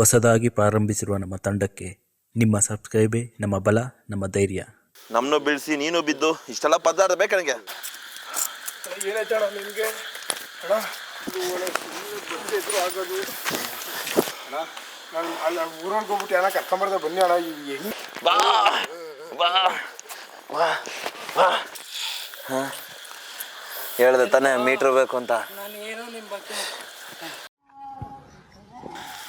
ಹೊಸದಾಗಿ ಪ್ರಾರಂಭಿಸಿರುವ ನಮ್ಮ ತಂಡಕ್ಕೆ ನಿಮ್ಮ ಸಬ್ಸ್ಕ್ರೈಬೇ ನಮ್ಮ ಬಲ ನಮ್ಮ ಧೈರ್ಯ. ನಮ್ಮನ್ನು ಬೀಳಿಸಿ ನೀನು ಬಿದ್ದು ಇಷ್ಟೆಲ್ಲ ಪದಾರ್ಥ ಬೇಕಾ ನನಗೆ? ಏನಾಯ್ತಣ್ಣ ನಿನಗೆ ಅಣ್ಣ ಎದುರು ಆಗೋದು ಅಣ್ಣ ನಾನು ಅಲ್ಲಿ ಊರೊಳಗೆ ಹೋಗ್ಬಿಟ್ಟು ಅಣ್ಣ ಕರ್ಕೊಂಬರ್ದೆ ಬನ್ನಿ ಅಣ್ಣ ಇದು ಹೆಂಗೆ ಬಾ. ಬಾ ಬಾ. ಬಾ ಹೇಳ್ದೆ ತಾನೇ ಮೀಟ್ರ್ ಬೇಕು ಅಂತ. ಉದರ್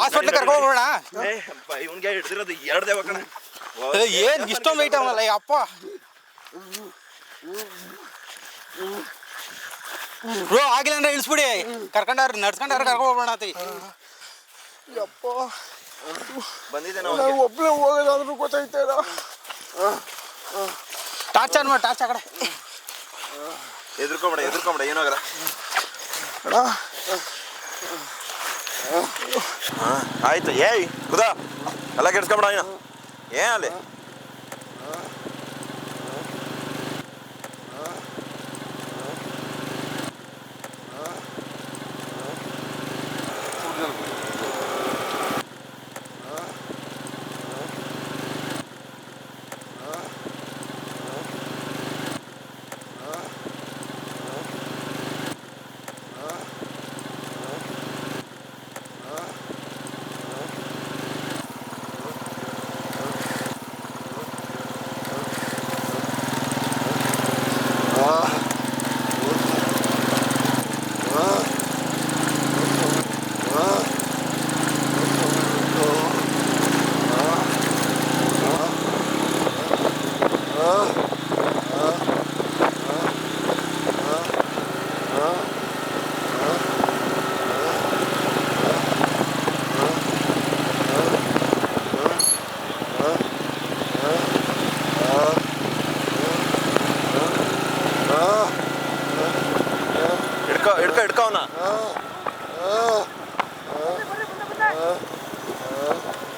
ಹಾಸ್ಪಿಟ್ಲ್ ಕರ್ಕೊಂಡು ಹೋಗೋಣ. ಇವನ್ಗೆ ಹಿಡ್ದಿರೋದು ಎರಡೇ ಕಣ ಏನ್ ಇಷ್ಟೊಂದು ವೆಯ್ಟ್ ಅವನಲ್ಲ ಅಪ್ಪ. ಬ್ರೋ ಆಗಿಲ್ಲ ಅಂದ್ರೆ ಇಳಿಸ್ಬಿಡಿ. ಕರ್ಕೊಂಡವ್ರ ನಡ್ಸ್ಕೊಂಡವ್ರ ಕರ್ಕೊಂಡು ಹೋಗೋಣ ಅತಿ. ಯಪ್ಪ. ಬಂದಿದೆ ನಾನು ಒಬ್ಬನೇ ಹೋಗೋದಾದ್ರೂ ಗೊತ್ತಾಯ್ತಾ ಇಲ್ಲ ಟಾರ್ಚ್ ಆನ್ ಮಾಡಿ ಟಾರ್ಚ್ ಆ ಕಡೆ. ಎದ್ರುಕೊಂಬೇಡ ಎದ್ರುಕೊಂಬೇಡ ಏನಾಗಲ್ಲ ಅಣ್ಣ. ಆಯ್ತು. ಏಯ್ ಕುದ. ಎಲ್ಲ ಕೆಡ್ಸ್ಕೊಂಬಿಡ ಏನು ಏ ಅಲ್ಲಿ ಹಿಡ್ಕೊ ಹಿಡ್ಕೊ ಹಿಡ್ಕೊ ಅವನ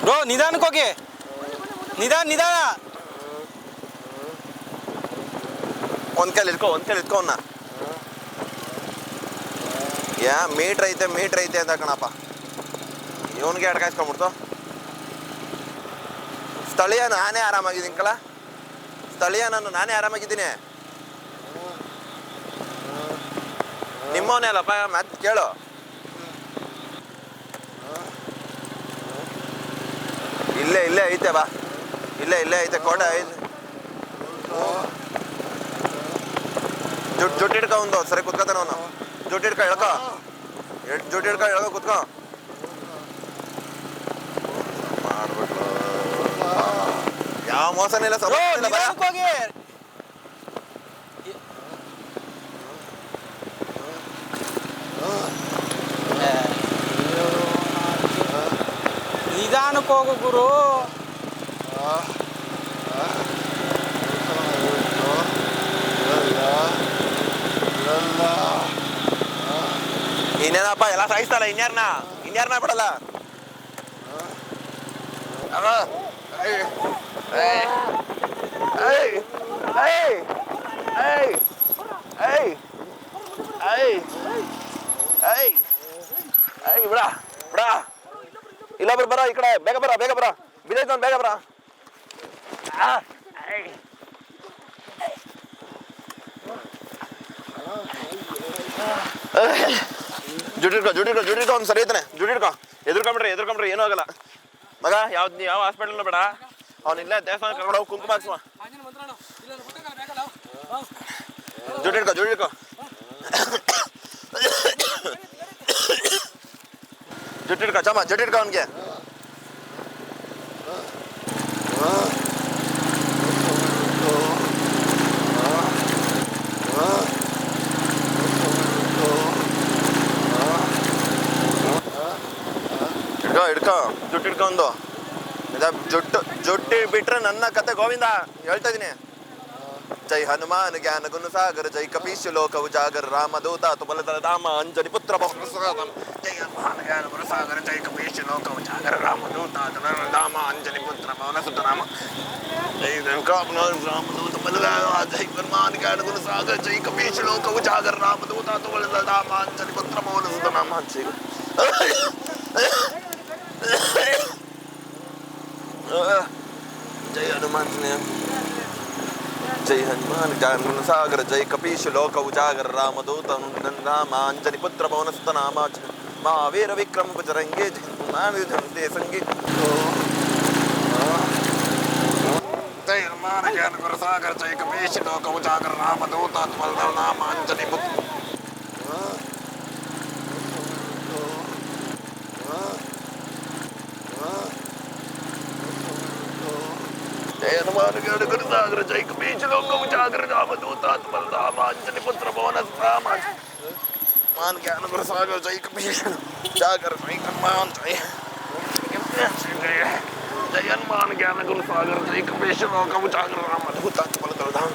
ಬ್ರೋ ನಿಧಾನಕ್ಕೆ ಹೋಗಿ ನಿಧಾನ ನಿಧಾನ ಒಂದ್ ಕೈಲಿ ಇಟ್ಕೊ ಒಂದ್ ಕೈಲಿ ಇಟ್ಕೊ ಅವನ್ನ ಯಾ ಮೀಟ್ರ್ ಐತೆ ಮೀಟ್ರ್ ಐತೆ ಅಂತ ಕಣಪ್ಪ. ಇವನ್ಗೆ ಕಾಯಿಸ್ಕೊಂಬಿಡ್ತು ಸ್ಥಳೀಯ ನಾನೇ ಆರಾಮಾಗಿದ್ದೀನಿ ಕಳ ಸ್ಥಳೀಯ ನಾನು ನಾನೇ ಆರಾಮಾಗಿದ್ದೀನಿ. ನಿಮ್ಮವನೇ ಅಲ್ಲಪ್ಪ ಮತ್ತೆ ಕೇಳು. ಇಲ್ಲೇ ಇಲ್ಲೇ ಐತೆ ಬಾ. ಇಲ್ಲೇ ಇಲ್ಲೇ ಐತೆ, ಕೋಟೆ ಐತೆ ಜೊಡ್ ಜೊಡ್ ಹಿಡ್ಕ ಒಂದು ಸರಿ ಕುತ್ಕೋತಾನ ಅವನು ಜೊಡ್ ಹಿಡ್ಕ ಎಳ್ಕ ಜೊಡ್ ಹಿಡ್ಕ ಎಳ್ಕ ಕುತ್ಕ ಯಾವ ಮೋಸ ಇಲ್ಲ ಸಮ ಹೋಗಿ ನಿಧಾನಕ್ಕೆ ಹೋಗು ಗುರು ಆ ಆ ಇನ್ನೇನಪ್ಪ ಎಲ್ಲ ಸಾಯಿಸ್ತಲ್ಲ ಇನ್ಯಾರನ್ನ ಇನ್ಯಾರನ್ನ ಬಿಡಲ್ಲ ಬಿಡ ಬಿಡ ಇಲ್ಲೊಬ್ರು ಬರ ಈ ಕಡೆ ಬೇಗ ಬರ ಬೇಗ ಬರ ವಿಜಯ್ ಬೇಗ ಬರ ಜುಡಿಡ್ಕೊ ಜುಡಿಡ್ಕೊ ಜುಡಿಡ್ಕೊ ಒಂದು ಸರಿ ಐತಾನೆ. ಜುಡಿಡ್ಕೊ ಎದುರ್ಕೊಂಬಿಡ್ರಿ ಎದುರ್ಕೊಂಬಿಡ್ರಿ, ಏನೂ ಆಗಲ್ಲ. ಮಗ, ಯಾವ್ದು ಯಾವ ಹಾಸ್ಪಿಟಲ್ ಬೇಡ. ಅವ್ನು ಇಲ್ಲ ದೇವಸ್ಥಾನ ಕರ್ಕೊಂಡು ಹೋಗಿ ಕುಂಕುಮ ಹಾಕ್ಸುವ ಜುಡಿಡ್ಕೊ ಜುಡಿಡ್ಕೊ ಜುಟ್ಟಿಡ್ಕೊ ಚಮ್ಮ ಜುಟ್ಟಿಡ್ಕೊ ಅವನಿಗೆ. ಜುಟ್ಟಿಡ್ಕೊ ಜುಟ್ಟು ಹಿಡ್ಕೊಂಡು. ಜುಟ್ಟು, ಜುಟ್ಟಿ ಬಿಟ್ರೆ ನನ್ನ ಕತೆ ಗೋವಿಂದ ಹೇಳ್ತಾ ಇದೀನಿ. ಜೈ ಹನುಮಾನ್, ಜ್ಞಾನ ಗುಣ ಸಾಗರ, ಜೈ ಕಪೀಶ್ ಲೋಕ ಉಜಾಗರ ರಾಮ ದೂತ ತುಬಲದಲ ದಾಮ ಅಂಜನಿ ಪುತ್ರ. ಜೈ ಹನುಮಾನ್, ಜ್ಞಾನ ಗುಣ ಸಾಗರ, ಜೈ ಕಪೀಶ್ ಲೋಕ ಉಜಾಗರ ರಾಮ ದೂತ ತುಬಲದಲ ದಾಮ ಅಂಜನಿ ಪುತ್ರ ಪವನ ಸುತ ರಾಮ ಜೈ ವೆಂಕಟನಾಥ ರಾಮ ದೂತ ಬಲರಾಮ ಜೈ ಹನುಮಾನ್ ಜ್ಞಾನ ಗುಣ ಸಾಗರ, ಜೈ ಉಜಾಗರ ರಾಮ ದೂತ ತುಬಲದಲ ದಾಮ ಅಂಜನಿ ಪುತ್ರ ಪವನ ಸುತ ರಾಮ ನಾಮ ಅಂಜನಿ ಪುತ್ರ ಪವನ ಸುತ ನಾಮ ಮಹಾವೀರ ವಿಕ್ರಮ ಬಜರಂಗೆ ಜೈ ಸಂಗೀತ ಜೈ ಹನುಮಾನ್ ಜ್ಞಾನ ಗುರು ಸಾಗರ ಜೈ ಕಪೀಶ್ ಲೋಕ ಉಜಾಗರ ರಾಮ ದೂತ ನಾಮ ಅಂಜನಿ ಪುತ್ರ ಜಯ ಹನುಮಾನ್ ಜ್ಞಾನ ಗುರು ಸಾಗರ ಜೈ హనుమానుగరుదాగ్రచైక బీజలోకము జాగ్రత్తామదూతాత్మల్దామాంజలి పుత్ర భువనస్తామ మాన్ జ్ఞాన గురసాగ చైక బీజలు జాగ్ర చైకన్మాన్ చై జయన్మాన్ జ్ఞాన గురసాగర చైక బీజలోకము జాగ్రత్తామదూతాత్మల్దామ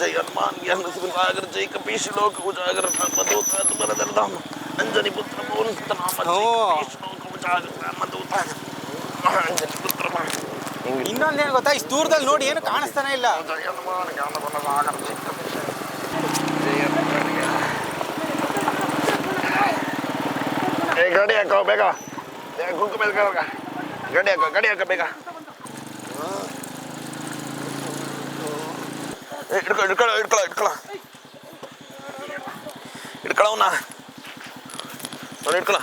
जयन्मान ज्ञान सुनागर जय कपीश लोक उजागर मदोतात मरदरदाम अंजनी पुत्र मोहन सतनाम जय कपीश लोक उजागर मदोतात महांजनी पुत्र महांजनी ಇನ್ನೊಂದೇನು ಗೊತ್ತಾ? ಇಷ್ಟು ದೂರದಲ್ಲಿ ನೋಡಿ ಏನು ಕಾಣಿಸ್ತಾನೆ ಇಲ್ಲ. ಗಡಿ ಹಾಕೋ, ಬೇಗ. ಗುಂಕು ಮೇಲೆ ಗಡಿ ಹಾಕೋ ಗಡಿ ಹಾಕೋ, ಬೇಗ. ಇಡ್ಕೊ ಇಡ್ಕೊಳ್ಳೋ ಇಡ್ಕೊಳ್ಳೋ ಇಡ್ಕೊಳ್ಳೋ ಇಡ್ಕೊಳ್ಳೋನ ನೋಡಿ ಇಡ್ಕೊಳ್ಳೋ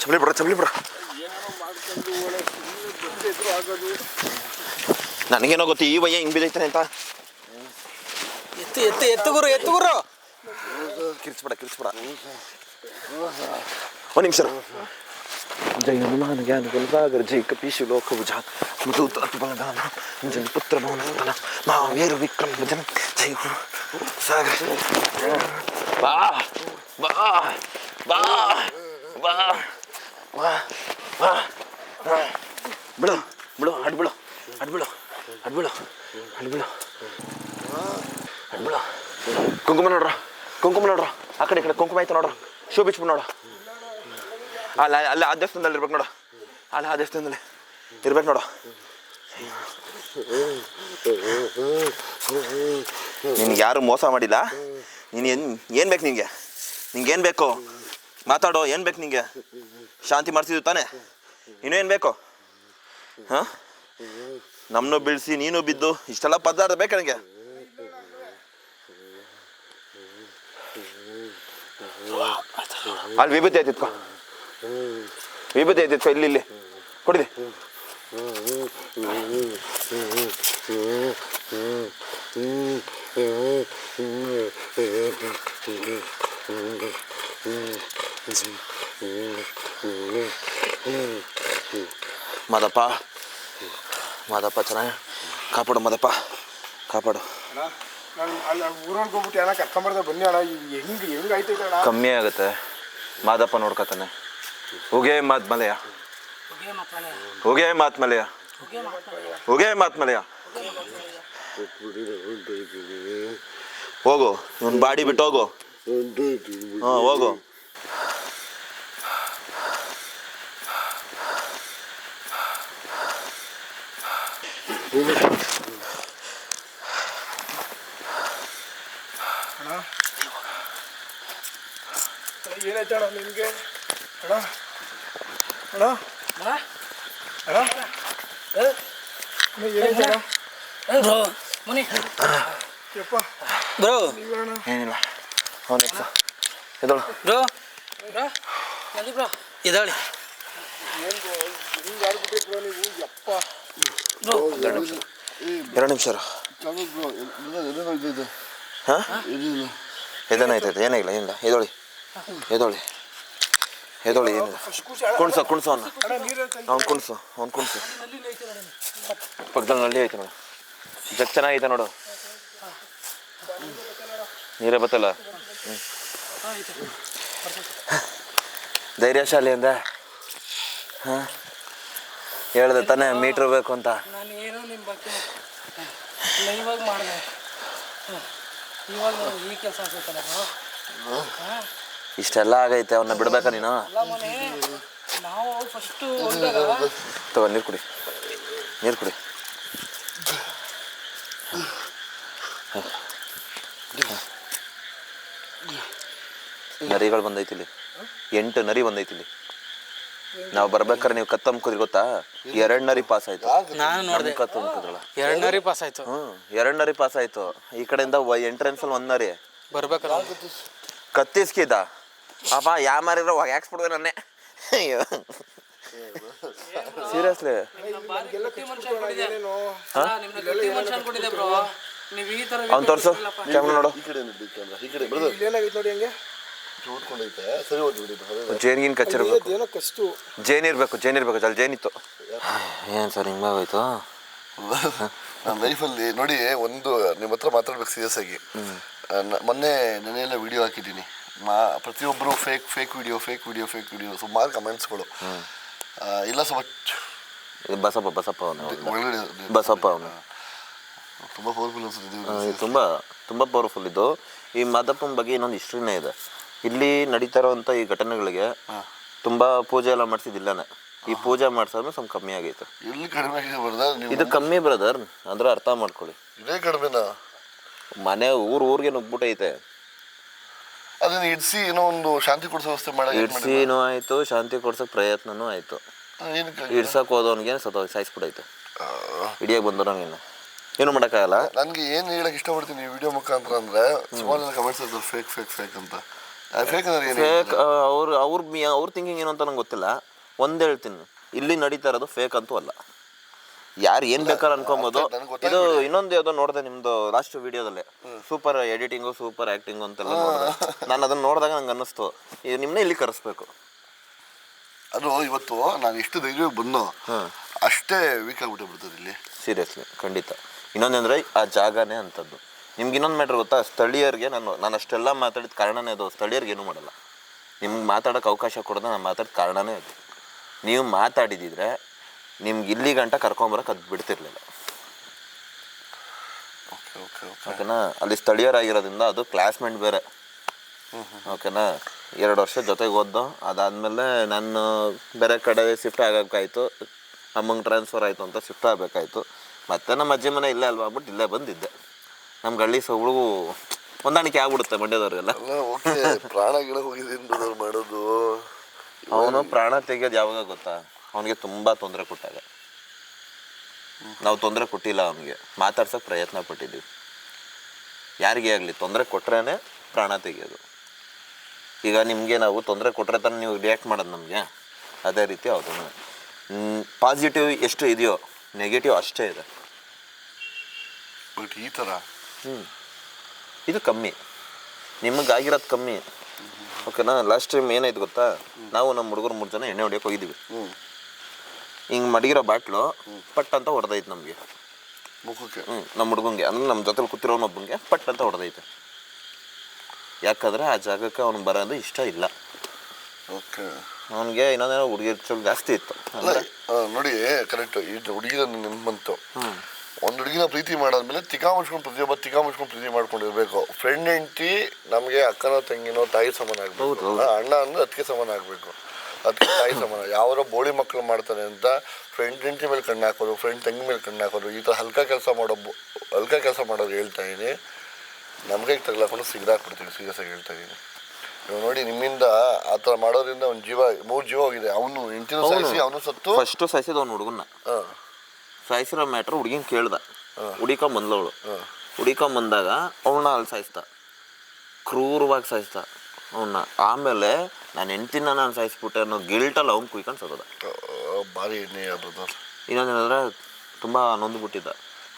ಚಬಲಿ ಬಿಡ ಚಬಲಿ ಬಿಡ. ನನಗೇನೋ ಗೊತ್ತು ಈ ವಯ್ಯ ಹಿಂಗ್ ಬಿದ್ದೈತಾನೆ ಅಂತ. ಎತ್ತು ಎತ್ತು ಎತ್ತು ಗುರು ಎತ್ತು ಗುರು. ಕಿರ್ಚ್ಬೇಡ ಕಿರ್ಚ್ಬೇಡ. ಒಂದು ನಿಮಿಷ ಜೈ ಹನುಮಾನ್ ಜ್ಞಾನ ಗುಣಸಾಗರ ಜೈ ಕಪೀಶು ಲೋಕ ಭುಜ ಮಧುತ ಬಲದಾನ ಜೈ ಪುತ್ರ ಭವನ ಮಹಾವೀರ ವಿಕ್ರಮ ಭಜನ ಜೈ ಗುರು. ಸಾಗರ. ಬಾ ಬಾ ಬಾ ಬಾ ಬಾ ಬಾ. ಬಿಡು ಬಿಡು ಅಡ್ಬಿಡು ಅಡ್ಬಿಡು ಅಡ್ಬಿಡು ಅಡ್ಬಿಡು ಅಡ್ಬಿಡು ಕುಂಕುಮ ನೋಡ್ರ ಕುಂಕುಮ ನೋಡ್ರ. ಆ ಕಡೆ, ಈ ಕಡೆ ಕುಂಕುಮ ಆಯ್ತು ನೋಡ್ರ. ಶೋ ಬಿಚ್ಬಿಟ್ಟು ನೋಡ. ಅಲ್ಲ ಅಲ್ಲ, ಆ ದೇವಸ್ಥಾನದಲ್ಲಿ ಇರ್ಬೇಕು ನೋಡ. ಅಲ್ಲ, ಆ ದೇವಸ್ಥಾನದಲ್ಲಿ ಇರ್ಬೇಕು ನೋಡ. ನಿನ್ಗೆ ಯಾರು ಮೋಸ ಮಾಡಿಲ್ಲ? ನೀನು ಏನು ಏನು ಬೇಕು ನಿನಗೆ? ನಿಂಗೆ ಏನು ಬೇಕು? ಮಾತಾಡೋ, ಏನು ಬೇಕು ನಿಂಗೆ ಶಾಂತಿ ಮಾಡ್ತಿದ್ದು ತಾನೆ? ಇನ್ನೇನು ಬೇಕು? ಹಾಂ? ನಮ್ಮನ್ನು ಬೀಳಿಸಿ, ನೀನು ಬಿದ್ದು, ಇಷ್ಟೆಲ್ಲ ಪದಾರ್ಥ ಬೇಕಾ ನನಗೆ ಅಲ್ಲಿ ವಿಭೂತಿ ಆಯ್ತಿತ್ಕೋ ವಿಭೂತಿ ಆಯ್ತಿತ್ತು ಇಲ್ಲಿ ಇಲ್ಲಿ. ಕೊಡಿದೆ. ಮಾದಪ್ಪ. ಮಾದಪ್ಪ ಚೆನ್ನಾಗಿ ಕಾಪಾಡು ಮಾದಪ್ಪ. ಕಾಪಾಡು. ಕಮ್ಮಿ ಆಗುತ್ತೆ. ಮಾದಪ್ಪ ನೋಡ್ಕೊತಾನೆ. ಹೋಗೇ ಮಾತ್ ಮಲೆಯ. ಹೋಗೇ ಮಾತ್ ಮಲೆಯ. ಹೋಗೇ ಮಾತ್ ಮಲೆಯ. ಹೋಗು ಇವನ್ ಬಾಡಿ ಬಿಟ್ಟು ಹೋಗು. ಹಾ ಹೋಗು. ಅಣ್ಣ ಏನಾಯ್ತು ಅಣ್ಣ ನಿನಗೆ ಅಣ್ಣ ಅಣ್ಣ ಅಣ್ಣ ಅಣ್ಣ, ಏನಾಯ್ತು ಅಣ್ಣ ಬ್ರೋ ಮುನಿ ಯಪ್ಪ ಬ್ರೋ ನೀವಣ್ಣ ಏನಿಲ್ಲ ಅವನ ಎದಳು ಬ್ರೋ ಬ್ರೋ ನಂದಿ ಬ್ರೋ ಇದಾಳಿ ಹಿಂಗೆ ಆಡ್ಬಿಟ್ಟಿದ್ರು ನೀವು ಯಪ್ಪ ಬ್ರೋ ಎರಡು ನಿಮಿಷ ಹಾಂ? ಎದನಾಯ್ತೈತೆ ಏನಾಗಿಲ್ಲ ಏನಿಲ್ಲ. ಎದೋಳಿ ಎದೋಳಿ. ಎದೋಳಿ ಏನಿಲ್ಲ. ಕುಣ್ಸು ಕುಣ್ಸು ಅವನ್ನ ಅವ್ನು ಕುಣ್ಸು ಅವ್ನು ಕುಣ್ಸು. ಪಕ್ಕದಲ್ಲಿ ನಲ್ಲಿ ಐತೆ ನೋಡು. ಜಗ್ ಚೆನ್ನಾಗೈತೆ ನೋಡು. ನೀರೇ ಬತ್ತಲ್ಲ? ಹ್ಞೂ ಧೈರ್ಯಶಾಲಿ ಅಂದ. ಹಾಂ? ಹೇಳ್ದೆ ತಾನೇ ಮೀಟ್ರ್ ಬೇಕು ಅಂತ. ನಾನು ಏನೋ ನಿಮ್ಮ ಬಗ್ಗೆ ಲೈವಾಗಿ ಮಾಡಿದೆ. ಇವಾಗ ಈ ಕೆಲಸ ಅನ್ಸುತ್ತಲ್ಲ ಇಷ್ಟೆಲ್ಲ ಆಗೈತೆ ಅವನ್ನ ಬಿಡ್ಬೇಕಾ ನೀನು? ನಾವು ಫಸ್ಟು ತಗೋ ನೀರು ಕುಡಿ. ನೀರು ಕುಡಿ. ನರಿಗಳು ಬಂದೈತಿ ಇಲ್ಲಿ. ಎಂಟು ನರಿ ಬಂದೈತಿ ಇಲ್ಲಿ. ನಾವು ಬರ್ಬೇಕಾದ್ರೆ ನೀವು ಕತ್ತಂಬ್ಕುದ್ರಿ ಗೊತ್ತಾ? ಎರಡ್ ನರಿ ಪಾಸ್ ಆಯ್ತು ನಾನು ನೋಡಿದೆ. ಕತ್ತಂಬ್ಕುದ್ರಲ್ಲ ಎರಡು ನರಿ ಪಾಸ್ ಆಯ್ತು. ಹ್ಮ್ ಎರಡ್ ನರಿ ಪಾಸ್ ಆಯ್ತು. ಈ ಕಡೆಯಿಂದ ಎಂಟ್ರೆನ್ಸ್ ಅಲ್ಲಿ ಒಂದ್ ನರಿ ಬರ್ಬೇಕಲ್ಲ ಕತ್ತಿಸ್ಕಿದ. ಅಪ್ಪ ಯಾ ಮಾರಿದ್ರೆ ಹಾಕ್ಸ್ಬಿಡ್ದೆ ನನ್ನೇ ಸೀರಿಯಸ್ಲಿ ಅವ್ನು ಈ ತೋರ್ಸು ಕ್ಯಾಮ್ರಾ ನೋಡು. ಇಲ್ಲೇನಾಗೈತೆ ನೋಡಿ ಹಂಗೆ? ಜೇನ್ಗಿನ್ ಕಚ್ಚಿರ್ಬೇಕು. ಏನೋ ಕಷ್ಟು. ಜೇನ್ ಇರ್ಬೇಕು ಜೇನ್ ಇರ್ಬೇಕು ಅಲ್ಲಿ ಜೇನಿತ್ತು ಇತ್ತು. ಏನ್ ಸರ್ ಹಿಂಗಾಗೋಯ್ತು ನನ್ನ ಲೈಫಲ್ಲಿ ನೋಡಿ ಒಂದು ನಿಮ್ಮ ಹತ್ರ ಮಾತಾಡ್ಬೇಕು ಸೀರಿಯಸ್ ಆಗಿ. ಮೊನ್ನೆ ನೆನೆಯೆಲ್ಲ ವಿಡಿಯೋ ಹಾಕಿದ್ದೀನಿ. ಮಾ ಪ್ರತಿಯೊಬ್ಬರು fake fake video fake video fake video ಸುಮಾರು ಕಮೆಂಟ್ಸ್ಗಳು ಇಲ್ಲ ಸ್ವಲ್ಪ ಇದು ಬಸಪ್ಪ ಬಸಪ್ಪ ಅವನು. ಒಳಗಡೆ ಬಸಪ್ಪ ಅವನು. ತುಂಬ ಪವರ್ಫುಲ್ ಅನ್ಸುತ್ತೆ ಇದು ತುಂಬ ತುಂಬ ಪವರ್ಫುಲ್ ಇದು. ಈ ಮದಪ್ಪನ ಬಗ್ಗೆ ಇನ್ನೊಂದು ಹಿಸ್ಟ್ರಿನೇ ಇದೆ. ಇಲ್ಲಿ ನಡೀತಾ ಇರೋವಂಥ ಈ ಘಟನೆಗಳಿಗೆ ತುಂಬಾ ಪೂಜೆ ಎಲ್ಲ ಮಾಡ್ಸಿದ್ದಿಲ್ಲನೇ. ಈ ಪೂಜೆ ಮಾಡ್ಸೋದು ಸ್ವಲ್ಪ ಕಮ್ಮಿ ಆಗೈತೆ. ಇಲ್ಲಿ ಕಡಿಮೆ ಆಗಿದೆ ನೀವು. ಇದು ಕಮ್ಮಿ ಬ್ರದರ್ ಅಂದ್ರೆ ಅರ್ಥ ಮಾಡ್ಕೊಳ್ಳಿ. ಇದೇ ಕಡಿಮೆನಾ? ಮನೆ ಊರು ಊರಿಗೆ ನುಗ್ಬಿಟ್ಟೈತೆ ಅದನ್ನ ಇಡ್ಸಿ ಏನೋ ಒಂದು ಶಾಂತಿ ಕೊಡಿಸೋ ವ್ಯವಸ್ಥೆ ಮಾಡಿ ಇಡ್ಸಿನೂ ಆಯ್ತು ಶಾಂತಿ ಕೊಡ್ಸೋಕೆ ಪ್ರಯತ್ನನೂ ಆಯ್ತು. ಇಡ್ಸಕ್ ಹೋದವನಿಗೆ ಸತ ಸಾಯಿಸ್ಬಿಡೈತೆ ಹಿಡಿಯಕ್ಕೆ ನೀನು ಏನು ಮಾಡೋಕ್ಕಾಗಲ್ಲ? ನನಗೆ ಏನು ಹೇಳಕ್ ಇಷ್ಟಪಡ್ತೀನಿ ಈ ವಿಡಿಯೋ ಮುಖಾಂತರ ಅಂದ್ರೆ ಸುಮಾರು ಕಮೆಂಟ್ಸ್ ಇರ್ತಾರೆ ಫೇಕ್ ಫೇಕ್ ಫೇಕ್ ಅಂತ. ಫೇಕ್ ಅವ್ರು ಅವ್ರ ಅವ್ರ ಥಿಂಕಿಂಗ್ ಏನು ಅಂತ ನಂಗೆ ಗೊತ್ತಿಲ್ಲ. ಒಂದು ಹೇಳ್ತೀನಿ. ಇಲ್ಲಿ ನಡೀತಾ ಇರೋದು ಫೇಕ್ ಅಂತೂ ಅಲ್ಲ. ಯಾರು ಏನ್ ಬೇಕಾದ್ರೆ ಅನ್ಕೊಬೋದು. ಇದು ಇನ್ನೊಂದು ಯಾವ್ದೋ ನೋಡಿದೆ ನಿಮ್ದು ಲಾಸ್ಟ್ ವಿಡಿಯೋದಲ್ಲಿ ಸೂಪರ್ ಎಡಿಟಿಂಗು ಸೂಪರ್ ಆಕ್ಟಿಂಗು ಅಂತೆಲ್ಲ ನಾನು ಅದನ್ನ ನೋಡಿದಾಗ ನಂಗೆ ಅನ್ನಿಸ್ತು. ಇದು ನಿಮ್ಮನ್ನ ಇಲ್ಲಿ ಕರೆಸ್ಬೇಕು. ಅದು ಇವತ್ತು ನಾನು ಎಷ್ಟು ಧೈರ್ಯ ಬಂದು ಅಷ್ಟೇ ವೀಕ್ ಆಗ್ಬಿಟ್ಟೆ ಬಿಡ್ತದೆ ಇಲ್ಲಿ. ಸೀರಿಯಸ್ಲಿ ಖಂಡಿತ. ಇನ್ನೊಂದಂದ್ರೆ ಆ ಜಾಗನೇ ಅಂಥದ್ದು ನಿಮ್ಗೆ ಇನ್ನೊಂದು ಮ್ಯಾಟ್ರ್ ಗೊತ್ತಾ? ಸ್ಥಳೀಯರಿಗೆ ನಾನು ನಾನು ಅಷ್ಟೆಲ್ಲ ಮಾತಾಡಿದ ಕಾರಣನೇ ಅದು. ಸ್ಥಳೀಯರಿಗೆ ಏನೂ ಮಾಡಲ್ಲ. ನಿಮ್ಗೆ ಮಾತಾಡೋಕೆ ಅವಕಾಶ ಕೊಡೋದು ನಾನು ಮಾತಾಡಿದ ಕಾರಣನೇ ಅದು. ನೀವು ಮಾತಾಡಿದಿದ್ರೆ ನಿಮ್ಗೆ ಇಲ್ಲಿ ಗಂಟ ಕರ್ಕೊಂಬರಕ್ಕೆ ಅದು ಬಿಡ್ತಿರ್ಲಿಲ್ಲ. ಓಕೆ ಓಕೆ ಓಕೆ ಓಕೆನಾ? ಅಲ್ಲಿ ಸ್ಥಳೀಯರಾಗಿರೋದ್ರಿಂದ ಅದು ಕ್ಲಾಸ್ಮೇಟ್ ಬೇರೆ. ಓಕೆನಾ? ಎರಡು ವರ್ಷ ಜೊತೆಗೆ ಓದ್ದು. ಅದಾದಮೇಲೆ ನಾನು ಬೇರೆ ಕಡೆ ಶಿಫ್ಟ್ ಆಗೋಕ್ಕಾಯಿತು ಅಮ್ಮಂಗೆ ಟ್ರಾನ್ಸ್ಫರ್ ಆಯಿತು ಅಂತ ಶಿಫ್ಟ್ ಆಗಬೇಕಾಯ್ತು. ಮತ್ತೆ ನಮ್ಮ ಅಜ್ಜಿ ಮನೆ ಇಲ್ಲೇ ಅಲ್ವಾ ಬಿಟ್ಟು ಇಲ್ಲೇ ಬಂದಿದ್ದೆ. ನಮ್ಗೆ ಹಳ್ಳಿ ಸೊಗಳು ಹೊಂದಾಣಿಕೆ ಆಗ್ಬಿಡುತ್ತೆ ಮಂಡ್ಯದವ್ರಿಗೆಲ್ಲ. ಅಲ್ಲ ಓಕೆ ಪ್ರಾಣ ಗಿಡ ಹೋಗಿದ್ದೀನಿ ಮಾಡೋದು. ಅವನು ಪ್ರಾಣ ತೆಗಿಯೋದು ಯಾವಾಗ ಗೊತ್ತಾ? ಅವನಿಗೆ ತುಂಬಾ ತೊಂದರೆ ಕೊಟ್ಟಾಗ. ನಾವು ತೊಂದರೆ ಕೊಟ್ಟಿಲ್ಲ ಅವನಿಗೆ. ಮಾತಾಡ್ಸೋಕೆ ಪ್ರಯತ್ನ ಪಟ್ಟಿದ್ದೀವಿ. ಯಾರಿಗೆ ಆಗಲಿ ತೊಂದರೆ ಕೊಟ್ರೇನೆ ಪ್ರಾಣ ತೆಗಿಯೋದು. ಈಗ ನಿಮಗೆ ನಾವು ತೊಂದರೆ ಕೊಟ್ಟರೆ ತಾನೆ ನೀವು ರಿಯಾಕ್ಟ್ ಮಾಡೋದು ನಮಗೆ. ಅದೇ ರೀತಿ ಅವ್ರು ಪಾಸಿಟಿವ್ ಎಷ್ಟು ಇದೆಯೋ ನೆಗೆಟಿವ್ ಅಷ್ಟೇ ಇದೆ. ಬಟ್ ಈ ಥರ ಇದು ಕಮ್ಮಿ. ನಿಮಗೆ ಆಗಿರೋದು ಕಮ್ಮಿ. ಓಕೆನಾ ಲಾಸ್ಟ್ ಟೈಮ್ ಏನಾಯ್ತು ಗೊತ್ತಾ? ನಾವು ನಮ್ಮ ಹುಡುಗರು ಮೂರು ಜನ ಎಣ್ಣೆ ಹೊಡಿಯೋಕೆ ಹೋಗಿದ್ವಿ ಹ್ಞೂ ಹಿಂಗೆ ಮಡಗಿರೋ ಬಾಟ್ಲು ಪಟ್ ಅಂತ ಹೊಡೆದೈತೆ ನಮಗೆ. ಮುಖಕ್ಕೆ. ಹ್ಞೂ ನಮ್ಮ ಹುಡುಗಂಗೆ. ಅಂದ್ರೆ ನಮ್ಮ ಜೊತೆಲಿ ಕೂತಿರೋನೊಬ್ಬಂಗೆ ಪಟ್ ಅಂತ ಹೊಡೆದೈತೆ. ಯಾಕಂದರೆ ಆ ಜಾಗಕ್ಕೆ ಅವ್ನು ಬರೋದು ಇಷ್ಟ ಇಲ್ಲ. ಓಕೆ ಅವನಿಗೆ ಇನ್ನೊಂದೇನೋ ಹುಡುಗಿ ಚಲೋ ಜಾಸ್ತಿ ಇತ್ತು. ನೋಡಿ ಕರೆಕ್ಟ್ ಇದು ಹುಡುಗಿನ ನೆನ್ಪು ಬಂತು. ಒಂದು ಹುಡುಗಿನ ಪ್ರೀತಿ ಮಾಡಾದ್ಮೇಲೆ ತಿಕಾ ಮುಚ್ಕೊಂಡು ಪ್ರತಿಯೊಬ್ಬ ತಿಕಾ ಮುಚ್ಕೊಂಡು ಪ್ರೀತಿ ಮಾಡ್ಕೊಂಡಿರ್ಬೇಕು. ಫ್ರೆಂಡ್ ಹೆಂಡತಿ ನಮಗೆ ಅಕ್ಕನೋ ತಂಗಿನೋ ತಾಯಿ ಸಮಾನ ಆಗಬೇಕು. ಅಣ್ಣ ಅಂದ್ರೆ ಅದಕ್ಕೆ ಸಮಾನ ಆಗಬೇಕು. ಅದಕ್ಕೆ ತಾಯಿ ಸಮಾನ. ಯಾರೋ ಬೋಳಿ ಮಕ್ಕಳು ಮಾಡ್ತಾರೆ ಅಂತ ಫ್ರೆಂಡ್ ಹೆಂಡತಿ ಮೇಲೆ ಕಣ್ಣು ಹಾಕೋದು ಫ್ರೆಂಡ್ ತಂಗಿ ಮೇಲೆ ಕಣ್ಣು ಹಾಕೋದು ಈ ಥರ ಹಲ್ಕಾ ಕೆಲಸ ಮಾಡೋ ಹಲ್ಕಾ ಕೆಲಸ ಮಾಡೋದು ಹೇಳ್ತಾ ಇದ್ದೀನಿ ನಮಗೆ ತಗ್ಲಾಕೊಂಡು ಸಿಗ್ದಾಕ್ಬಿಡ್ತೀವಿ ಸೀರಿಯಸ್ ಆಗಿ ಹೇಳ್ತಾ ಇದ್ದೀನಿ ಇವಾಗ ನೋಡಿ ನಿಮ್ಮಿಂದ ಆ ಥರ ಮಾಡೋದ್ರಿಂದ ಒಂದು ಜೀವ ಮೂರು ಜೀವ ಹೋಗಿದೆ. ಅವನು ಹೆಂಡತಿನೂ ಸಾಯಿಸಿ ಅವನು ಸತ್ತು. ಫಸ್ಟು ಸಾಯಿಸಿದ ಅವ್ನು ಹುಡುಗನ್ನ. ಹಾಂ. ಸಾಯಿಸಿರೋ ಮ್ಯಾಟ್ರ್ ಹುಡುಗಿನ ಕೇಳ್ದ. ಹುಡಿಕೊಂಬಂದ್ಲವಳು ಹುಡಿಕೊಂಬಂದಾಗ ಅವಳನ್ನ ಅಲ್ಲಿ ಸಾಯಿಸ್ದ. ಕ್ರೂರವಾಗಿ ಸಾಯಿಸ್ದ. ಅವನ್ನ ಆಮೇಲೆ ನಾನು ಹೆಂಡ್ತಿನ ನಾನು ಸಾಯಿಸ್ಬಿಟ್ಟೆ ಅನ್ನೋ ಗಿಲ್ಟಲ್ಲಿ ಅವ್ನು ಕುಯ್ಕೊಂಡು ಸತ್ತದ. ಭಾರಿ ಎಣ್ಣೆ ಇನ್ನೊಂದೇನಂದ್ರೆ ತುಂಬ ನೊಂದ್ಬಿಟ್ಟಿದ್ದ.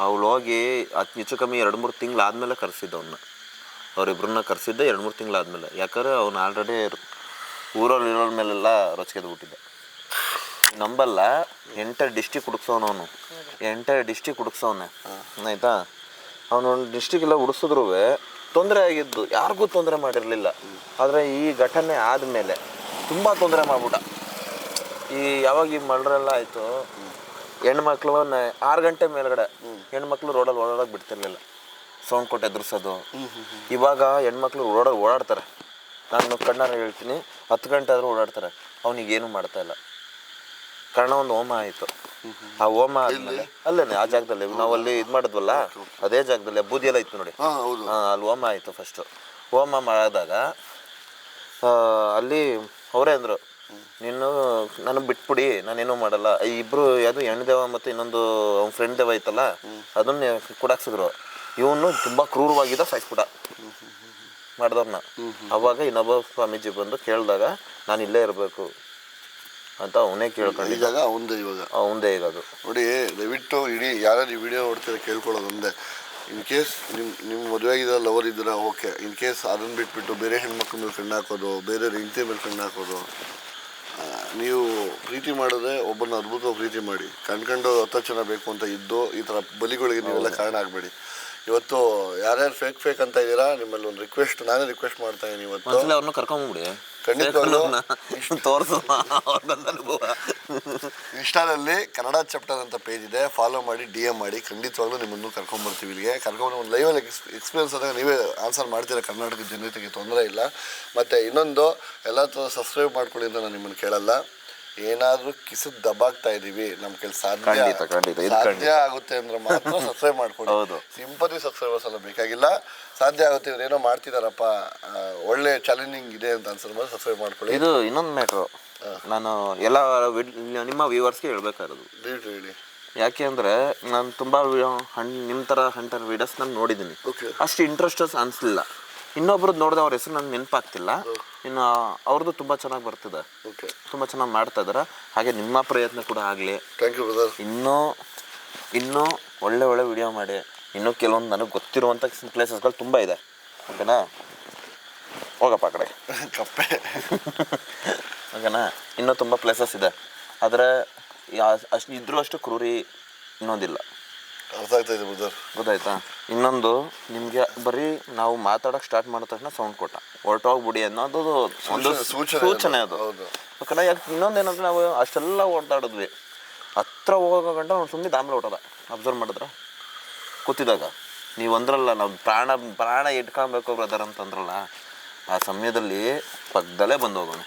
ಅವಳು ಹೋಗಿ ಅತಿ ಹೆಚ್ಚು ಕಮ್ಮಿ ಎರಡು ಮೂರು ತಿಂಗಳು ಆದಮೇಲೆ ಕರೆಸಿದ್ದ ಅವನ್ನ ಅವರಿಬ್ಬರನ್ನ ಕರೆಸಿದ್ದೆ ಎರಡು ಮೂರು ತಿಂಗಳಾದಮೇಲೆ ಯಾಕಂದ್ರೆ ಅವ್ನು ಆಲ್ರೆಡಿ ಊರಲ್ಲಿ ಇರೋರ ಮೇಲೆಲ್ಲ ರೊಚ್ಕೆದ್ದು ಬಿಟ್ಟಿದ್ದ ನಂಬಲ್ಲ, ಎಂಟರ್ ಡಿಸ್ಟಿಕ್ ಹುಡುಕ್ಸೋನು ಅವನು. ಎಂಟರ್ ಡಿಸ್ಟಿಕ್ ಹುಡುಕ್ಸವನೆ ಆಯ್ತಾ? ಅವನು ಡಿಸ್ಟಿಕ್ ಎಲ್ಲ ಹುಡುಕಿಸಿದ್ರು, ತೊಂದರೆ ಆಗಿದ್ದು. ಯಾರಿಗೂ ತೊಂದರೆ ಮಾಡಿರಲಿಲ್ಲ. ಆದರೆ ಈ ಘಟನೆ ಆದಮೇಲೆ ತುಂಬ ತೊಂದರೆ ಮಾಡ್ಬಿಟ್ಟ. ಈ ಯಾವಾಗ ಈ ಮರ್ಡ್ರೆಲ್ಲ ಆಯಿತು, ಹೆಣ್ಮಕ್ಳು ಆರು ಗಂಟೆ ಮೇಲ್ಗಡೆ ಹೆಣ್ಮಕ್ಳು ರೋಡಲ್ಲಿ ಓಡಾಡೋಕೆ ಬಿಡ್ತಿರ್ಲಿಲ್ಲ. ಸೌಂಡ್ ಕೊಟ್ಟು ಎದುರಿಸೋದು. ಇವಾಗ ಹೆಣ್ಮಕ್ಳು ರೋಡಲ್ಲಿ ಓಡಾಡ್ತಾರೆ. ನಾನು ಕಣ್ಣಾರ ಹೇಳ್ತೀನಿ, ಹತ್ತು ಗಂಟೆ ಆದರೂ ಓಡಾಡ್ತಾರೆ. ಅವನಿಗೇನು ಮಾಡ್ತಾ ಇಲ್ಲ. ಕಾರಣ ಒಂದು ಹೋಮ ಆಯಿತು. ಆ ಹೋಮ ಆದ್ಮೇಲೆ ಅಲ್ಲೇನೆ ಆ ಜಾಗದಲ್ಲಿ. ನಾವು ಅಲ್ಲಿ ಇದು ಮಾಡಿದ್ವಲ್ಲ ಅದೇ ಜಾಗದಲ್ಲಿ ಬೂದಿ ಎಲ್ಲ ಇತ್ತು ನೋಡಿ. ಹಾ ಅಲ್ಲಿ ಹೋಮ ಆಯಿತು ಫಸ್ಟು ಹೋಮ ಮಾಡಿದಾಗ ಅಲ್ಲಿ ಅವರೇ ಅಂದರು ನೀನು ನಾನು ಬಿಟ್ಬಿಡಿ ನಾನೇನು ಮಾಡಲ್ಲ. ಈ ಇಬ್ರು ಯಾವುದು ಹೆಣ್ದೇವ ಮತ್ತು ಇನ್ನೊಂದು ಅವ್ನ ಫ್ರೆಂಡ್ ದೇವ ಐತಲ್ಲ ಅದನ್ನ ಕುಡಾಕ್ಸಿದ್ರು. ಇವನು ತುಂಬ ಕ್ರೂರವಾಗಿದ್ದ ಕೂಡ ಮಾಡಿದವ್ರನ್ನ ಅವಾಗ ಇನ್ನೊಬ್ಬ ಸ್ವಾಮೀಜಿ ಬಂದು ಕೇಳಿದಾಗ ನಾನು ಇಲ್ಲೇ ಇರಬೇಕು. ಅಂತ ಅವನೇ ಕೇಳ್ಕೊಂಡು ಜಾಗ ಅವಂದೇ ಇವಾಗ. ಅವಂದೇ ಈಗ ಅದು ನೋಡಿ ದಯವಿಟ್ಟು ಇಡೀ ಯಾರು ಈ ವಿಡಿಯೋ ನೋಡ್ತೀರ ಕೇಳ್ಕೊಳ್ಳೋದು ಒಂದೇ. ಇನ್ ಕೇಸ್ ನಿಮ್ಮ ನಿಮ್ಮ ಮದುವೆ ಆಗಿದ್ದೀರ ಲವರ್ ಇದ್ದೀರಾ ಓಕೆ ಇನ್ ಕೇಸ್ ಅದನ್ನು ಬಿಟ್ಬಿಟ್ಟು ಬೇರೆ ಹೆಣ್ಮಕ್ಳ ಮೇಲೆ ಕಣ್ಣು ಹಾಕೋದು ಬೇರೆ ಹೆಂಡತಿ ಮೇಲೆ ಕಣ್ಣು ಹಾಕೋದು ನೀವು ಪ್ರೀತಿ ಮಾಡಿದ್ರೆ ಒಬ್ಬನ ಅದ್ಭುತವಾಗಿ ಪ್ರೀತಿ ಮಾಡಿ. ಕಣ್ಕಂಡು ಹತ್ತು ಜನ ಬೇಕು ಅಂತ ಇದ್ದು ಈ ಥರ ಬಲಿಗಳಿಗೆ ನೀವೆಲ್ಲ ಕಾರಣ ಆಗಬೇಡಿ. ಇವತ್ತು ಯಾರ್ಯಾರು ಫೇಕ್ ಫೇಕ್ ಅಂತ ಇದ್ದೀರಾ? ನಿಮ್ಮಲ್ಲಿ ಒಂದು ರಿಕ್ವೆಸ್ಟ್ ನಾನೇ ರಿಕ್ವೆಸ್ಟ್ ಮಾಡ್ತಾ ಇದ್ದೀನಿ ಇವತ್ತು. ಅವ್ರನ್ನ ಕರ್ಕೊಂಬಿಡಿ ಖಂಡಿತವಾಗ್ಲೂ ತೋರಿಸು. ಅನುಭವ. ಇನ್ಸ್ಟಾದಲ್ಲಿ ಕನ್ನಡ ಚಾಪ್ಟರ್ ಅಂತ ಪೇಜ್ ಇದೆ. ಫಾಲೋ ಮಾಡಿ ಡಿ ಎಂ ಮಾಡಿ. ಖಂಡಿತವಾಗ್ಲೂ ನಿಮ್ಮನ್ನು ಕರ್ಕೊಂಬರ್ತೀವಿ ಇಲ್ಲಿಗೆ. ಕರ್ಕೊಂಡು ಒಂದು ಲೈವಲ್ಲಿ ಎಕ್ಸ್ಪೀರಿಯನ್ಸ್ ಆದಾಗ ನೀವೇ ಆನ್ಸರ್ ಮಾಡ್ತೀರಾ? ಕರ್ನಾಟಕದ ಜನತೆಗೆ ತೊಂದರೆ ಇಲ್ಲ. ಮತ್ತು ಇನ್ನೊಂದು ಎಲ್ಲ ಥರ ಸಬ್ಸ್ಕ್ರೈಬ್ ಮಾಡ್ಕೊಳ್ಳಿ ಅಂತ ನಾನು ನಿಮ್ಮನ್ನು ಕೇಳಲ್ಲ. ಏನಾದರೂ ಕಿಸು ದಬ್ಬಾಗ್ತಾ ಇದೀವಿ ನಮ್ ಕೆಲಸ ಸಾಧ್ಯ ಖಂಡಿತ, ಖಂಡಿತ, ಇದು ಸಾಧ್ಯ ಖಂಡಿತ. ಆಗುತ್ತೆ ಅಂದ್ರೆ ಮಾತ್ರ ಸಬ್ಸ್ಕ್ರೈಬ್ ಹೌದು. ಸಿಂಪತಿ ಸಬ್ಸ್ಕ್ರೈಬರ್ಸ್ ಎಲ್ಲ ಬೇಕಾಗಿಲ್ಲ. ಸಾಧ್ಯ ಆಗುತ್ತೆ ಇವ್ರು ಏನೋ ಮಾಡ್ತಿದಾರಪ್ಪ. ಆ, ಒಳ್ಳೆ ಚಾಲೆಂಜಿಂಗ್ ಇದೆ ಅಂತ ಅನ್ಸಿದ್ರೆ ಮಾತ್ರ ಸಬ್ಸ್ಕ್ರೈಬ್ ಮಾಡ್ಕೊಳ್ಳಿ. ಇದು ಇನ್ನೊಂದು ಮ್ಯಾಟ್ರು ನಾನು ಎಲ್ಲ ನಿಮ್ಮ ವ್ಯೂವರ್ಸ್ಗೆ ಹೇಳ್ಬೇಕಾಗಿರೋದು ದಯವಿಟ್ಟು ಹೇಳಿ. ಯಾಕೆ ಅಂದ್ರೆ ನಾನು ತುಂಬಾ ಹಣ್ ನಿಮ್ಮ ತರ ಹಂಟರ್ ವೀಡಿಯೋಸ್ ನಾನು ನೋಡಿದ್ದೀನಿ Okay. ಅಷ್ಟು ಇಂಟ್ರೆಸ್ಟ್ ಅನಿಸ್ಲಿಲ್ಲ. ಇನ್ನೊಬ್ರದ್ದು ನೋಡಿದ ಅವ್ರ ಹೆಸರು ನನಗೆ ನೆನಪಾಗ್ತಿಲ್ಲ. ಇನ್ನು ಅವ್ರದ್ದು ತುಂಬ ಚೆನ್ನಾಗಿ ಬರ್ತಿದೆ. ಓಕೆ ತುಂಬ ಚೆನ್ನಾಗಿ ಮಾಡ್ತಾ ಇದ್ದಾರೆ ಹಾಗೆ ನಿಮ್ಮ ಪ್ರಯತ್ನ ಕೂಡ ಆಗಲಿ. ಥ್ಯಾಂಕ್ ಯು ಬ್ರದರ್ ಇನ್ನೂ ಇನ್ನೂ ಒಳ್ಳೆ ಒಳ್ಳೆ ವಿಡಿಯೋ ಮಾಡಿ. ಇನ್ನೂ ಕೆಲವೊಂದು ನನಗೆ ಗೊತ್ತಿರುವಂಥ ಪ್ಲೇಸಸ್ಗಳು ತುಂಬ ಇದೆ. ಓಕೆನಾ ಹೋಗಪ್ಪ ಆ ಕಡೆ. ಕಪ್ಪೆ. ಓಕೆನಾ ಇನ್ನೂ ತುಂಬ ಪ್ಲೇಸಸ್ ಇದೆ. ಆದರೆ ಅಷ್ಟು ಇದ್ರೂ ಅಷ್ಟು ಕ್ರೂರಿ ಇನ್ನೊಂದಿಲ್ಲ. ಅರ್ಥ ಆಗ್ತಾ ಇದೆ ಬ್ರದರ್. ಗೊತ್ತಾಯ್ತಾ? ಇನ್ನೊಂದು ನಿಮಗೆ ಬರೀ ನಾವು ಮಾತಾಡೋಕೆ ಸ್ಟಾರ್ಟ್ ಮಾಡಿದ ತಕ್ಷಣ ಸೌಂಡ್ ಕೊಟ್ಟ. ಹೊರಟೋಗ್ಬಿಡಿ ಅನ್ನೋದು ಒಂದು ಸೂಚನೆ- ಅದು. ಯಾಕಂದ್ರೆ ಯಾಕೆ ಇನ್ನೊಂದೇನಂದ್ರೆ ನಾವು ಅಷ್ಟೆಲ್ಲ ಓಡಾಡಿದ್ವಿ ಹತ್ರ ಹೋಗೋ ಗಂಟ ಅವ್ನು ಸುಮ್ಮನೆ ದಾಮ್ಲೆ ಹೊಟ್ಟದ ಅಬ್ಸರ್ವ್ ಮಾಡಿದ್ರ? ಕೂತಿದಾಗ ನೀವು ಅಂದ್ರಲ್ಲ ನಾವು ಪ್ರಾಣ ಪ್ರಾಣ ಇಟ್ಕೊಬೇಕು ಬ್ರದರ್ ಅಂತಂದ್ರಲ್ಲ. ಆ ಸಮಯದಲ್ಲಿ ಪಕ್ಕದಲ್ಲೇ ಬಂದು ಹೋಗೋಣ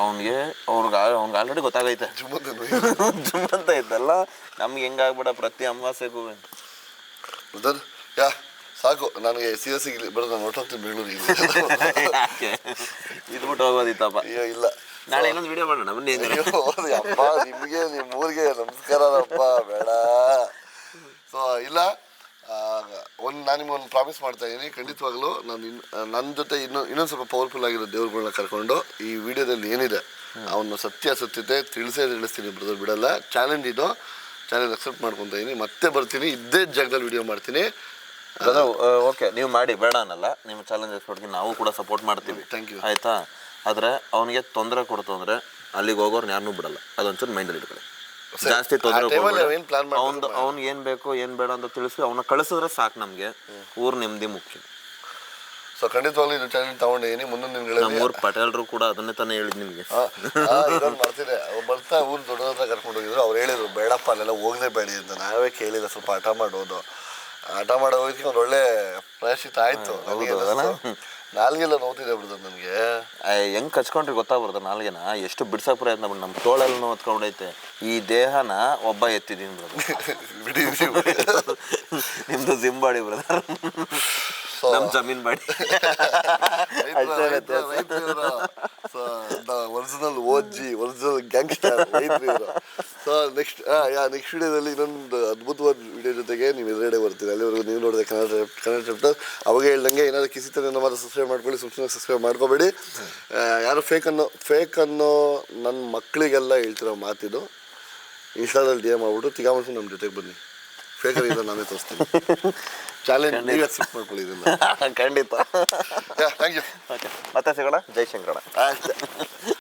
ಅವನಿಗೆ ಅವ್ರಿಗೆ ಅವ್ನಿಗೆ ಆಲ್ರೆಡಿ ಗೊತ್ತಾಗೈತೆ. ಜುಮ್ಮಂತ ಇದ್ದಲ್ಲ ನಮ್ಗೆ ಹೆಂಗಾಗ್ಬಿಡ ಪ್ರತಿ ಅಮಾವಾಸ್ಯೆಗೂ ಯಾ ಸಾಕು ನನಗೆ ಸೀರಿಯಸ್ ಇಲ್ಲಿ ಬರೋದು ನಾನು ಹೊರಟೋಗ್ತೀನಿ ಬೆಂಗಳೂರಿಗೆ. ಇದು ಬಿಟ್ಟು ಹೋಗೋದಿತ್ತಪ್ಪ. ಅಯ್ಯೋ ಇಲ್ಲ. ನಾಳೆ ಇನ್ನೊಂದು ವಿಡಿಯೋ ಮಾಡೋಣ ಬನ್ನಿ ಅಪ್ಪ ನಿಮಗೆ ನಿಮ್ಮ ಊರಿಗೆ ನಮಸ್ಕಾರಪ್ಪ ಬೇಡ. ಸೊ ಇಲ್ಲ. ಒಂದು ನಾನು ನಿಮ್ಗೆ ಒಂದು ಪ್ರಾಮಿಸ್ ಮಾಡ್ತಾ ಇದ್ದೀನಿ ಖಂಡಿತವಾಗ್ಲೂ ನಾನು ಇನ್ ನನ್ನ ಜೊತೆ ಇನ್ನೂ ಇನ್ನೊಂದು ಸ್ವಲ್ಪ ಪವರ್ಫುಲ್ ಆಗಿರೋ ದೇವ್ರುಗಳನ್ನ ಕರ್ಕೊಂಡು ಈ ವಿಡಿಯೋದಲ್ಲಿ ಏನಿದೆ ಅವನು ಸತ್ಯಾಸತ್ಯತೆ ತಿಳಿಸೇ ತಿಳಿಸ್ತೀನಿ ಬ್ರದರ್ ಬಿಡಲ್ಲ. ಚಾಲೆಂಜ್ ಇದು. ಚಾಲೆಂಜ್ ಅಕ್ಸೆಪ್ಟ್ ಮಾಡ್ಕೊತಾ ಇದ್ದೀನಿ ಮತ್ತೆ ಬರ್ತೀನಿ. ಇದ್ದೇ ಜಾಗದಲ್ಲಿ ವಿಡಿಯೋ ಮಾಡ್ತೀನಿ. ಓಕೆ ನೀವು ಮಾಡಿ ಬೇಡ ಅನ್ನಲ್ಲ. ನಿಮ್ಮ ಚಾಲೆಂಜ್ ಕೊಡ್ತೀನಿ ನಾವು ಕೂಡ ಸಪೋರ್ಟ್ ಮಾಡ್ತೀವಿ. ಥ್ಯಾಂಕ್ ಯು ಆಯ್ತಾ? ಆದರೆ ಅವನಿಗೆ ತೊಂದರೆ ಕೊಡ್ತು ಅಂದರೆ ಅಲ್ಲಿಗೆ ಹೋಗೋರು ಯಾರನ್ನೂ ಬಿಡಲ್ಲ. ಅದೊಂಚೂರು ಮೈಂಡಲ್ಲಿ ಇಟ್ಕೊಳ್ಳಿ. ಜಾಸ್ತಿ ತೊಂದರೆ ಅವ್ನ್ ಅವ್ನು ಏನು ಬೇಕು ಏನು ಬೇಡ ಅಂತ ತಿಳಿಸಿ ಅವನ ಕಳಿಸಿದ್ರೆ ಸಾಕು ನಮಗೆ. ಊರು ನೆಮ್ಮದಿ ಮುಖ್ಯ. ಸೊ ಖಂಡಿತವಾಗ್ಲೂ ಇದು ಚಾಲೆಂಜ್ ಏನಿ ಮುಂದಿನ ದಿನಗಳಲ್ಲಿ ನಮ್ಮೂರು ಪಟೇಲ್ರು ಕೂಡ ಅದನ್ನೇ ತಾನೇ ಹೇಳಿದ್ ನಿಮಗೆ. ಇದೊಂದು ಮಾಡ್ತಿದ್ದೆ ಅವ್ರು ಬರ್ತಾ ಊರು ದೊಡ್ಡದ ಕರ್ಕೊಂಡು ಹೋಗಿದ್ರು. ಅವ್ರು ಹೇಳಿದ್ರು ಬೇಡಪ್ಪ ಅಲ್ಲೆಲ್ಲ ಹೋಗಲೇಬೇಡಿ ಅಂತ. ನಾವೇ ಕೇಳಿಲ್ಲ ಸ್ವಲ್ಪ ಆಟ ಮಾಡೋದು. ಆಟ ಮಾಡೋ ಹೋಗಿ ಒಂದು ಒಳ್ಳೆ ಪ್ರಾಯಶ್ಚಿತ ಆಯ್ತು. ನಾಲ್ಗೆಲ್ಲ ನೋವ್ತಿದೆ ಬಿಡ್ದ ನನಗೆ. ಹೆಂಗ್ ಕಚ್ಕೊಂಡ್ರಿ ಗೊತ್ತಾಗ್ಬಾರ್ದು ನಾಲ್ಗೆನ? ಎಷ್ಟು ಬಿಡ್ಸಕ್ ಪ್ರಯತ್ನ ಬಿಡ್ ನಮ್ಮ ತೋಳೆಲ್ಲ ನೋತ್ಕೊಂಡೈತೆ ಈ ದೇಹನ ಒಬ್ಬ ಎತ್ತಿದ್ದೀನಿ ಬಿಡಿ. ನಿಮ್ದು ಜಿಂಬಾಡಿ ಬ್ರದರ್. ನಮ್ಮ ಜಮೀನ್ body. Original OG original gangster so next ಯಾ ನೆಕ್ಸ್ಟ್ ವಿಡಿಯೋದಲ್ಲಿ ಇನ್ನೊಂದು ಅದ್ಭುತವಾದ ವಿಡಿಯೋ ಜೊತೆಗೆ ನೀವು ಎದುರುಗಡೆ ಬರ್ತೀರಿ ಅಲ್ಲಿವರೆಗೂ ನೀವು ನೋಡಿದೆ ಕನ್ನಡ ಕನ್ನಡ ಚಾಪ್ಟರ್. ಅವಾಗ ಹೇಳ್ದಂಗೆ ಏನಾದ್ರು ಕಿಸಿತಾರೆ ನಮ್ಮ ಸಬ್ಸ್ಕ್ರೈಬ್ ಮಾಡ್ಕೊಳ್ಳಿ. ಸುಮ್ಮನೆ ಸಬ್ಸ್ಕ್ರೈಬ್ ಮಾಡ್ಕೋಬೇಡಿ. ಯಾರು ಫೇಕ್ ಅನ್ನೋ ಫೇಕ್ ಅನ್ನೋ ನನ್ನ ಮಕ್ಕಳಿಗೆಲ್ಲ ಹೇಳ್ತಿರೋ ಮಾತಿದು ಇನ್ಸ್ಟಾದಲ್ಲಿ ಡಿ ಎಂ ಮಾಡ್ಬಿಟ್ಟು ತಿಗಾ ಮಾಡ್ಕೊಂಡು ನಮ್ಮ ಜೊತೆಗೆ ಬನ್ನಿ. ಫೇಕರ್ ಅಂತ ನಾನೇ ತೋರಿಸ್ತೀನಿ. ಚಾಲೆಂಜ್ ನೀವು ಅಕ್ಸೆಪ್ಟ್ ಮಾಡ್ಕೊಳ್ಳಿ ಇದನ್ನ. ಖಂಡಿತ. ಥ್ಯಾಂಕ್ ಯು ಮತ್ತೆ ಸಿಗೋಣ? ಜೈ ಶಂಕರಣ ಅಷ್ಟೇ